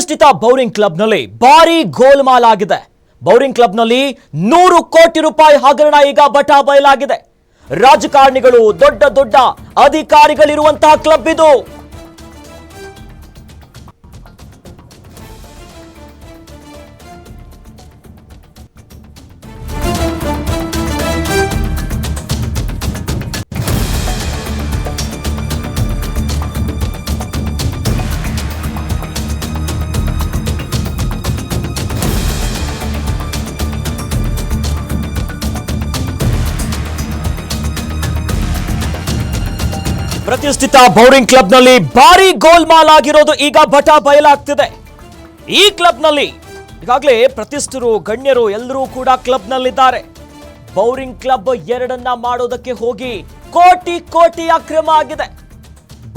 ಪ್ರತಿಷ್ಠಿತ ಬೌರಿಂಗ್ ಕ್ಲಬ್ನಲ್ಲಿ ಭಾರಿ ಗೋಲ್ಮಾಲ್ ಆಗಿದೆ ಬೌರಿಂಗ್ ಕ್ಲಬ್ನಲ್ಲಿ ನೂರು ಕೋಟಿ ರೂಪಾಯಿ ಹಗರಣ ಈಗ ಬಟಾ ಬಯಲಾಗಿದೆ. ರಾಜಕಾರಣಿಗಳು ದೊಡ್ಡ ದೊಡ್ಡ ಅಧಿಕಾರಿಗಳಿರುವಂತಹ ಕ್ಲಬ್ ಇದು. ಪ್ರತಿಷ್ಠಿತ ಬೌರಿಂಗ್ ಕ್ಲಬ್ನಲ್ಲಿ ಭಾರಿ ಗೋಲ್ಮಾಲ್ ಆಗಿರೋದು ಈಗ ಬಟಾ ಬಯಲಾಗ್ತಿದೆ. ಈ ಕ್ಲಬ್ನಲ್ಲಿ ಈಗಾಗಲೇ ಪ್ರತಿಷ್ಠರು ಗಣ್ಯರು ಎಲ್ಲರೂ ಕೂಡ ಕ್ಲಬ್ನಲ್ಲಿದ್ದಾರೆ. ಬೌರಿಂಗ್ ಕ್ಲಬ್ ಎರಡನ್ನ ಮಾಡೋದಕ್ಕೆ ಹೋಗಿ ಕೋಟಿ ಕೋಟಿ ಅಕ್ರಮ ಆಗಿದೆ.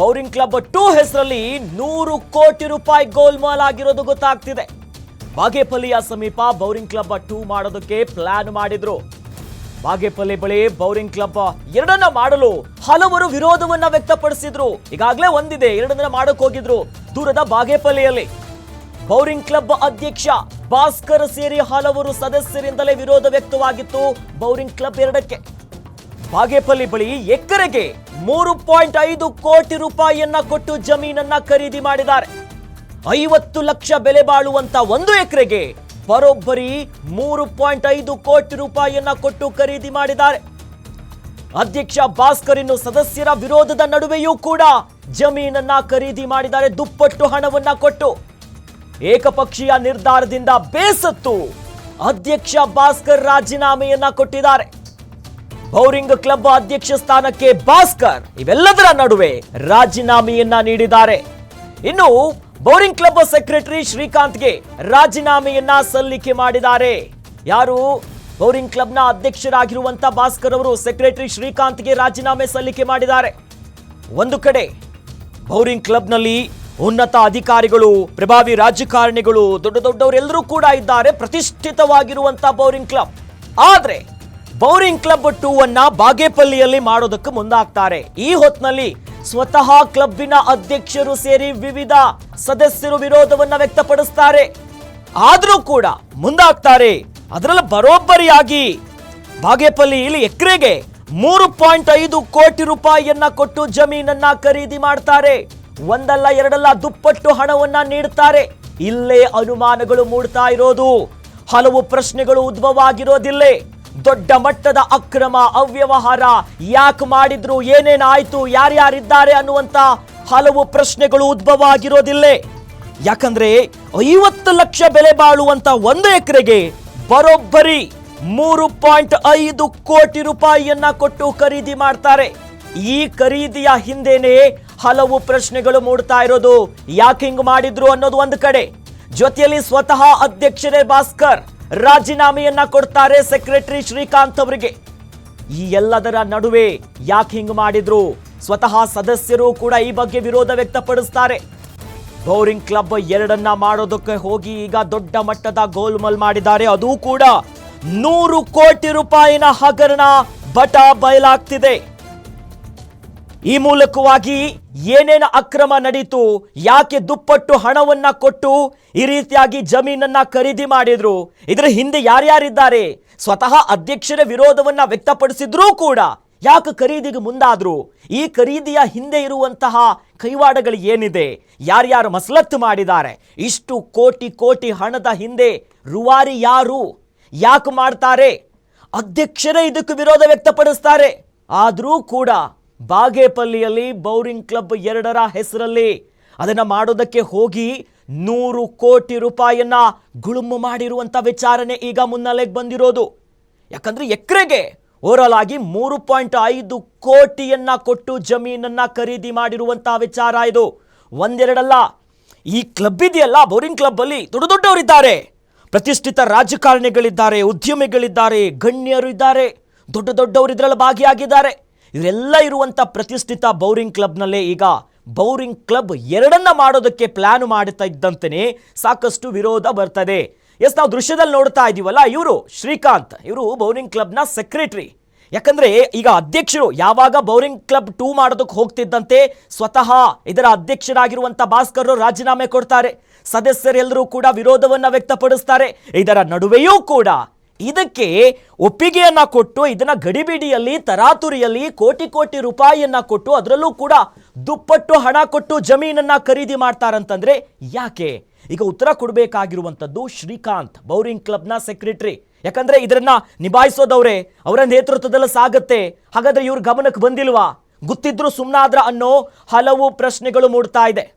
ಬೌರಿಂಗ್ ಕ್ಲಬ್ ಟೂ ಹೆಸರಲ್ಲಿ ನೂರು ಕೋಟಿ ರೂಪಾಯಿ ಗೋಲ್ ಮಾಲ್ ಆಗಿರೋದು ಗೊತ್ತಾಗ್ತಿದೆ. ಬಾಗೇಪಲ್ಲಿಯ ಸಮೀಪ ಬೌರಿಂಗ್ ಕ್ಲಬ್ ಟೂ ಮಾಡೋದಕ್ಕೆ ಪ್ಲಾನ್ ಮಾಡಿದ್ರು. ಬಾಗೇಪಲ್ಲಿ ಬಳಿ ಬೌರಿಂಗ್ ಕ್ಲಬ್ ಎರಡನ್ನ ಮಾಡಲು ಹಲವರು ವಿರೋಧವನ್ನ ವ್ಯಕ್ತಪಡಿಸಿದ್ರು. ಈಗಾಗಲೇ ಒಂದಿದೆ, ಎರಡನ್ನ ಮಾಡಕ್ ಹೋಗಿದ್ರು ದೂರದ ಬಾಗೇಪಲ್ಲಿಯಲ್ಲಿ ಬೌರಿಂಗ್ ಕ್ಲಬ್ ಅಧ್ಯಕ್ಷ ಭಾಸ್ಕರ್ ಸೇರಿ ಹಲವರು ಸದಸ್ಯರಿಂದಲೇ ವಿರೋಧ ವ್ಯಕ್ತವಾಗಿತ್ತು ಬೌರಿಂಗ್ ಕ್ಲಬ್ ಎರಡಕ್ಕೆ. ಬಾಗೇಪಲ್ಲಿ ಬಳಿ ಎಕರೆಗೆ ಮೂರು ಪಾಯಿಂಟ್ ಐದು ಕೋಟಿ ರೂಪಾಯಿಯನ್ನ ಕೊಟ್ಟು ಜಮೀನನ್ನ ಖರೀದಿ ಮಾಡಿದ್ದಾರೆ. ಐವತ್ತು ಲಕ್ಷ ಬೆಲೆ ಬಾಳುವಂತ ಒಂದು ಎಕರೆಗೆ ಬರೋಬ್ಬರಿ ಮೂರು ಪಾಯಿಂಟ್ ಐದು ಕೋಟಿ ರೂಪಾಯಿಯನ್ನ ಕೊಟ್ಟು ಖರೀದಿ ಮಾಡಿದ್ದಾರೆ. ಅಧ್ಯಕ್ಷ ಭಾಸ್ಕರ್ ಇನ್ನು ಸದಸ್ಯರ ವಿರೋಧದ ನಡುವೆಯೂ ಕೂಡ ಜಮೀನನ್ನ ಖರೀದಿ ಮಾಡಿದ್ದಾರೆ, ದುಪ್ಪಟ್ಟು ಹಣವನ್ನ ಕೊಟ್ಟು. ಏಕಪಕ್ಷೀಯ ನಿರ್ಧಾರದಿಂದ ಬೇಸತ್ತು ಅಧ್ಯಕ್ಷ ಭಾಸ್ಕರ್ ರಾಜೀನಾಮೆಯನ್ನ ಕೊಟ್ಟಿದ್ದಾರೆ. ಬೌರಿಂಗ್ ಕ್ಲಬ್ ಅಧ್ಯಕ್ಷ ಸ್ಥಾನಕ್ಕೆ ಭಾಸ್ಕರ್ ಇವೆಲ್ಲದರ ನಡುವೆ ರಾಜೀನಾಮೆಯನ್ನ ನೀಡಿದ್ದಾರೆ. ಇನ್ನು ಬೌರಿಂಗ್ ಕ್ಲಬ್ ಸೆಕ್ರೆಟರಿ ಶ್ರೀಕಾಂತ್ಗೆ ರಾಜೀನಾಮೆಯನ್ನ ಸಲ್ಲಿಕೆ ಮಾಡಿದ್ದಾರೆ. ಯಾರು? ಬೌರಿಂಗ್ ಕ್ಲಬ್ನ ಅಧ್ಯಕ್ಷರಾಗಿರುವಂತ ಭಾಸ್ಕರ್ ಅವರು ಸೆಕ್ರೆಟರಿ ಶ್ರೀಕಾಂತ್ಗೆ ರಾಜೀನಾಮೆ ಸಲ್ಲಿಕೆ ಮಾಡಿದ್ದಾರೆ. ಒಂದು ಕಡೆ ಬೌರಿಂಗ್ ಕ್ಲಬ್ನಲ್ಲಿ ಉನ್ನತ ಅಧಿಕಾರಿಗಳು, ಪ್ರಭಾವಿ ರಾಜಕಾರಣಿಗಳು, ದೊಡ್ಡ ದೊಡ್ಡವರೆಲ್ಲರೂ ಕೂಡ ಇದ್ದಾರೆ, ಪ್ರತಿಷ್ಠಿತವಾಗಿರುವಂತ ಬೌರಿಂಗ್ ಕ್ಲಬ್. ಆದ್ರೆ ಬೌರಿಂಗ್ ಕ್ಲಬ್ ಟೂ ಅನ್ನ ಬಾಗೇಪಲ್ಲಿಯಲ್ಲಿ ಮಾಡೋದಕ್ಕೆ ಮುಂದಾಗ್ತಾರೆ. ಈ ಹೊತ್ನಲ್ಲಿ ಸ್ವತಃ ಕ್ಲಬ್ಬಿನ ಅಧ್ಯಕ್ಷರು ಸೇರಿ ವಿವಿಧ ಸದಸ್ಯರು ವಿರೋಧವನ್ನ ವ್ಯಕ್ತಪಡಿಸ್ತಾರೆ. ಆದರೂ ಕೂಡ ಮುಂದಾಗ್ತಾರೆ. ಅದರಲ್ಲಿ ಬರೋಬ್ಬರಿಯಾಗಿ ಬಾಗೇಪಲ್ಲಿ ಇಲ್ಲಿ ಎಕರೆಗೆ ಮೂರು ಪಾಯಿಂಟ್ ಐದು ಕೋಟಿ ರೂಪಾಯಿಯನ್ನ ಕೊಟ್ಟು ಜಮೀನನ್ನ ಖರೀದಿ ಮಾಡ್ತಾರೆ. ಒಂದಲ್ಲ ಎರಡಲ್ಲ ದುಪ್ಪಟ್ಟು ಹಣವನ್ನ ನೀಡುತ್ತಾರೆ ಇಲ್ಲೇ ಅನುಮಾನಗಳು ಮೂಡ್ತಾ ಇರೋದು. ಹಲವು ಪ್ರಶ್ನೆಗಳು ಉದ್ಭವ ಆಗಿರೋದಿಲ್ಲೇ ದೊಡ್ಡ ಮಟ್ಟದ ಅಕ್ರಮ ಅವ್ಯವಹಾರ. ಯಾಕೆ ಮಾಡಿದ್ರು ಏನೇನಾಯ್ತು ಯಾರ್ಯಾರಿದ್ದಾರೆ ಅನ್ನುವಂತ ಹಲವು ಪ್ರಶ್ನೆಗಳು ಉದ್ಭವ ಆಗಿರೋದಿಲ್ಲ ಯಾಕಂದ್ರೆ ಐವತ್ತು ಲಕ್ಷ ಬೆಲೆ ಬಾಳುವಂತ ಒಂದು ಎಕರೆಗೆ ಬರೋಬ್ಬರಿ ಮೂರು ಪಾಯಿಂಟ್ ಐದು ಕೋಟಿ ರೂಪಾಯಿಯನ್ನ ಕೊಟ್ಟು ಖರೀದಿ ಮಾಡ್ತಾರೆ. ಈ ಖರೀದಿಯ ಹಿಂದೆನೆ ಹಲವು ಪ್ರಶ್ನೆಗಳು ಮೂಡ್ತಾ ಇರೋದು. ಯಾಕೆ ಹಿಂಗ್ ಮಾಡಿದ್ರು ಅನ್ನೋದು ಒಂದು ಕಡೆ. ಜೊತೆಯಲ್ಲಿ ಸ್ವತಃ ಅಧ್ಯಕ್ಷರೇ ಭಾಸ್ಕರ್. ರಾಜೀನಾಮೆಯನ್ನ ಕೊಡ್ತಾರೆ ಸೆಕ್ರೆಟರಿ ಶ್ರೀಕಾಂತ್ ಅವರಿಗೆ. ಈ ಎಲ್ಲದರ ನಡುವೆ ಯಾಕೆ ಹಿಂಗ್ ಮಾಡಿದ್ರು? ಸ್ವತಃ ಸದಸ್ಯರು ಕೂಡ ಈ ಬಗ್ಗೆ ವಿರೋಧ ವ್ಯಕ್ತಪಡಿಸ್ತಾರೆ. ಬೌರಿಂಗ್ ಕ್ಲಬ್ ಎರಡನ್ನ ಮಾಡೋದಕ್ಕೆ ಹೋಗಿ ಈಗ ದೊಡ್ಡ ಮಟ್ಟದ ಗೋಲ್ಮಲ್ ಮಾಡಿದ್ದಾರೆ. ಅದು ಕೂಡ ನೂರು ಕೋಟಿ ರೂಪಾಯಿನ ಹಗರಣ ಬಟ ಬಯಲಾಗ್ತಿದೆ. ಈ ಮೂಲಕವಾಗಿ ಏನೇನು ಅಕ್ರಮ ನಡೀತು, ಯಾಕೆ ದುಪ್ಪಟ್ಟು ಹಣವನ್ನ ಕೊಟ್ಟು ಈ ರೀತಿಯಾಗಿ ಜಮೀನನ್ನ ಖರೀದಿ ಮಾಡಿದ್ರು, ಇದರ ಹಿಂದೆ ಯಾರ್ಯಾರಿದ್ದಾರೆ, ಸ್ವತಃ ಅಧ್ಯಕ್ಷರ ವಿರೋಧವನ್ನ ವ್ಯಕ್ತಪಡಿಸಿದ್ರೂ ಕೂಡ ಯಾಕೆ ಖರೀದಿಗೆ ಮುಂದಾದ್ರು, ಈ ಖರೀದಿಯ ಹಿಂದೆ ಇರುವಂತಹ ಕೈವಾಡಗಳು ಏನಿದೆ, ಯಾರ್ಯಾರು ಮಸಲತ್ತು ಮಾಡಿದ್ದಾರೆ, ಇಷ್ಟು ಕೋಟಿ ಕೋಟಿ ಹಣದ ಹಿಂದೆ ರುವಾರಿ ಯಾರು, ಯಾಕೆ ಮಾಡ್ತಾರೆ, ಅಧ್ಯಕ್ಷರೇ ಇದಕ್ಕೆ ವಿರೋಧ ವ್ಯಕ್ತಪಡಿಸ್ತಾರೆ, ಆದರೂ ಕೂಡ ಬಾಗೇಪಲ್ಲಿಯಲ್ಲಿ ಬೌರಿಂಗ್ ಕ್ಲಬ್ ಎರಡರ ಹೆಸರಲ್ಲಿ. ಅದನ್ನ ಮಾಡೋದಕ್ಕೆ ಹೋಗಿ ನೂರು ಕೋಟಿ ರೂಪಾಯಿಯನ್ನ ಗುಳುಮು ಮಾಡಿರುವಂತ ವಿಚಾರಣೆ ಈಗ ಮುನ್ನೆಲೆಗೆ ಬಂದಿರೋದು. ಯಾಕಂದ್ರೆ ಎಕರೆಗೆ ಓವರಾಲ್ ಆಗಿ ಮೂರು ಪಾಯಿಂಟ್ ಐದು ಕೋಟಿಯನ್ನ ಕೊಟ್ಟು ಜಮೀನನ್ನ ಖರೀದಿ ಮಾಡಿರುವಂಥ ವಿಚಾರ ಇದು. ಒಂದೆರಡಲ್ಲ, ಈ ಕ್ಲಬ್ ಇದೆಯಲ್ಲ, ಬೌರಿಂಗ್ ಕ್ಲಬ್ ಅಲ್ಲಿ ದೊಡ್ಡ ದೊಡ್ಡವರಿದ್ದಾರೆ. ಪ್ರತಿಷ್ಠಿತ ರಾಜಕಾರಣಿಗಳಿದ್ದಾರೆ, ಉದ್ಯಮಿಗಳಿದ್ದಾರೆ, ಗಣ್ಯರು ಇದ್ದಾರೆ, ದೊಡ್ಡ ದೊಡ್ಡವರು ಇದರಲ್ಲಿ ಭಾಗಿಯಾಗಿದ್ದಾರೆ. ಇವರೆಲ್ಲ ಇರುವಂಥ ಪ್ರತಿಷ್ಠಿತ ಬೌರಿಂಗ್ ಕ್ಲಬ್ನಲ್ಲೇ ಈಗ ಬೌರಿಂಗ್ ಕ್ಲಬ್ ಎರಡನ್ನ ಮಾಡೋದಕ್ಕೆ ಪ್ಲಾನ್ ಮಾಡುತ್ತಾ ಇದ್ದಂತೆಯೇ ಸಾಕಷ್ಟು ವಿರೋಧ ಬರ್ತದೆ. ಎಸ್, ನಾವು ದೃಶ್ಯದಲ್ಲಿ ನೋಡ್ತಾ ಇದ್ದೀವಲ್ಲ ಇವರು ಶ್ರೀಕಾಂತ್, ಇವರು ಬೌರಿಂಗ್ ಕ್ಲಬ್ನ ಸೆಕ್ರೆಟರಿ. ಯಾಕಂದ್ರೆ ಈಗ ಅಧ್ಯಕ್ಷರು ಯಾವಾಗ ಬೌರಿಂಗ್ ಕ್ಲಬ್ ಟೂ ಮಾಡೋದಕ್ಕೆ ಹೋಗ್ತಿದ್ದಂತೆ ಸ್ವತಃ ಇದರ ಅಧ್ಯಕ್ಷರಾಗಿರುವಂತ ಭಾಸ್ಕರರು ರಾಜೀನಾಮೆ ಕೊಡ್ತಾರೆ. ಸದಸ್ಯರೆಲ್ಲರೂ ಕೂಡ ವಿರೋಧವನ್ನು ವ್ಯಕ್ತಪಡಿಸ್ತಾರೆ. ಇದರ ನಡುವೆಯೂ ಕೂಡ ಇದಕ್ಕೆ ಒಪ್ಪಿಗೆಯನ್ನ ಕೊಟ್ಟು, ಇದನ್ನ ಗಡಿಬಿಡಿಯಲ್ಲಿ, ತರಾತುರಿಯಲ್ಲಿ ಕೋಟಿ ಕೋಟಿ ರೂಪಾಯಿಯನ್ನ ಕೊಟ್ಟು, ಅದರಲ್ಲೂ ಕೂಡ ದುಪ್ಪಟ್ಟು ಹಣ ಕೊಟ್ಟು ಜಮೀನನ್ನ ಖರೀದಿ ಮಾಡ್ತಾರಂತಂದರೆ ಯಾಕೆ? ಈಗ ಉತ್ತರ ಕೊಡಬೇಕಾಗಿರುವಂಥದ್ದು ಶ್ರೀಕಾಂತ್, ಬೌರಿಂಗ್ ಕ್ಲಬ್ನ ಸೆಕ್ರೆಟರಿ. ಯಾಕಂದರೆ ಇದನ್ನ ನಿಭಾಯಿಸೋದವ್ರೆ, ಅವರ ನೇತೃತ್ವದಲ್ಲಿ ಸಾಗುತ್ತೆ. ಹಾಗಾದ್ರೆ ಇವ್ರ ಗಮನಕ್ಕೆ ಬಂದಿಲ್ವಾ? ಗೊತ್ತಿದ್ರು ಸುಮ್ಮನಾದ್ರ ಅನ್ನೋ ಹಲವು ಪ್ರಶ್ನೆಗಳು ಮೂಡ್ತಾ ಇದೆ.